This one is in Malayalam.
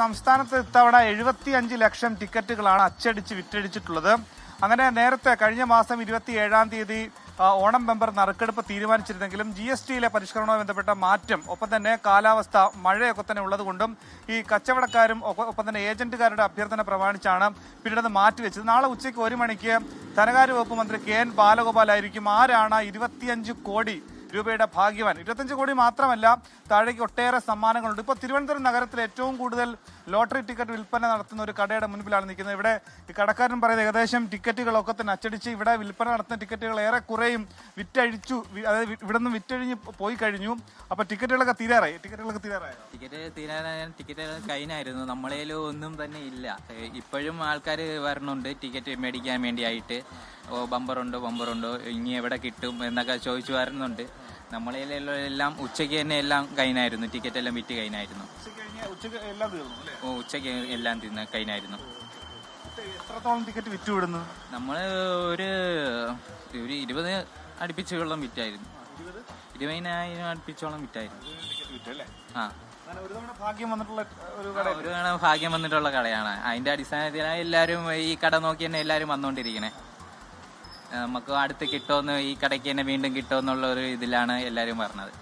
സംസ്ഥാനത്ത് ഇത്തവണ എഴുപത്തി അഞ്ച് ലക്ഷം ടിക്കറ്റുകളാണ് അച്ചടിച്ച് വിറ്റഴിച്ചിട്ടുള്ളത്. അങ്ങനെ നേരത്തെ കഴിഞ്ഞ മാസം ഇരുപത്തി ഏഴാം തീയതി ഓണം ബമ്പർ നറുക്കെടുപ്പ് തീരുമാനിച്ചിരുന്നെങ്കിലും ജി എസ് ടിയിലെ പരിഷ്കരണവുമായി ബന്ധപ്പെട്ട മാറ്റം ഒപ്പം തന്നെ കാലാവസ്ഥ മഴയൊക്കെ തന്നെ ഉള്ളതുകൊണ്ടും ഈ കച്ചവടക്കാരും ഒപ്പം തന്നെ ഏജന്റുകാരുടെ അഭ്യർത്ഥന പ്രമാണിച്ചാണ് പിന്നീട് അത് മാറ്റിവെച്ചത് നാളെ ഉച്ചയ്ക്ക് ഒരു മണിക്ക് ധനകാര്യ വകുപ്പ് മന്ത്രി കെ എൻ ബാലഗോപാലായിരിക്കും. ആരാണ് ഇരുപത്തിയഞ്ച് കോടി രൂപയുടെ ഭാഗ്യവാൻ. ഇരുപത്തഞ്ച് കോടി മാത്രമല്ല താഴേക്ക് ഒട്ടേറെ സമ്മാനങ്ങളുണ്ട്. ഇപ്പോൾ തിരുവനന്തപുരം നഗരത്തിൽ ഏറ്റവും കൂടുതൽ ലോട്ടറി ടിക്കറ്റ് വിൽപ്പന നടത്തുന്ന ഒരു കടയുടെ മുൻപിലാണ് നിൽക്കുന്നത്. ഇവിടെ കടക്കാരൻ പറയുന്നത് ഏകദേശം ടിക്കറ്റുകളൊക്കെ തന്നെ അച്ചടിച്ച് ഇവിടെ വിൽപ്പന നടത്തുന്ന ടിക്കറ്റുകൾ ഏറെ കുറേയും വിറ്റഴിച്ചു അതായത് ഇവിടെ നിന്ന് വിറ്റഴിഞ്ഞ് പോയി കഴിഞ്ഞു. അപ്പോൾ ടിക്കറ്റുകളൊക്കെ തീരാറായി? ടിക്കറ്റുകളൊക്കെ തീരാറായി? Ticket തീരാനായ ticket കഴിഞ്ഞായിരുന്നു. നമ്മളേലും ഒന്നും തന്നെ ഇല്ല. ഇപ്പോഴും ആൾക്കാർ വരണുണ്ട് ടിക്കറ്റ് മേടിക്കാൻ വേണ്ടിയായിട്ട്. ഓ ബമ്പറുണ്ടോ ബമ്പറുണ്ടോ ഇനി എവിടെ കിട്ടും എന്നൊക്കെ ചോദിച്ചു വരുന്നുണ്ട് നമ്മളേലെല്ലാം എല്ലാം ഉച്ചയ്ക്ക് തന്നെ എല്ലാം കഴിഞ്ഞായിരുന്നു. ടിക്കറ്റ് എല്ലാം വിറ്റ് കഴിഞ്ഞായിരുന്നു. ഓ ഉച്ചയ്ക്ക് എല്ലാം തിന്ന് കഴിഞ്ഞായിരുന്നു. എത്രത്തോളം ടിക്കറ്റ് വിറ്റു വിടുന്നു? നമ്മൾ ഒരു ഒരു ഇരുപത് അടുപ്പിച്ചോളം വിറ്റായിരുന്നു. ഇരുപതിനായിരം അടുപ്പിച്ചോളം വിറ്റായിരുന്നു. ആ. ഒരു തവണ ഭാഗ്യം വന്നിട്ടുള്ള ഒരു ആ, ഒരു തവണ ഭാഗ്യം വന്നിട്ടുള്ള കടയാണ്. അതിന്റെ അടിസ്ഥാനത്തിലാണ് എല്ലാവരും ഈ കട നോക്കി തന്നെ എല്ലാവരും വന്നുകൊണ്ടിരിക്കണേ നമുക്ക് അടുത്ത് കിട്ടുമെന്ന് ഈ കടയ്ക്ക് തന്നെ വീണ്ടും കിട്ടുമെന്നുള്ള ഒരു ഇതിലാണ് എല്ലാവരും പറഞ്ഞത്.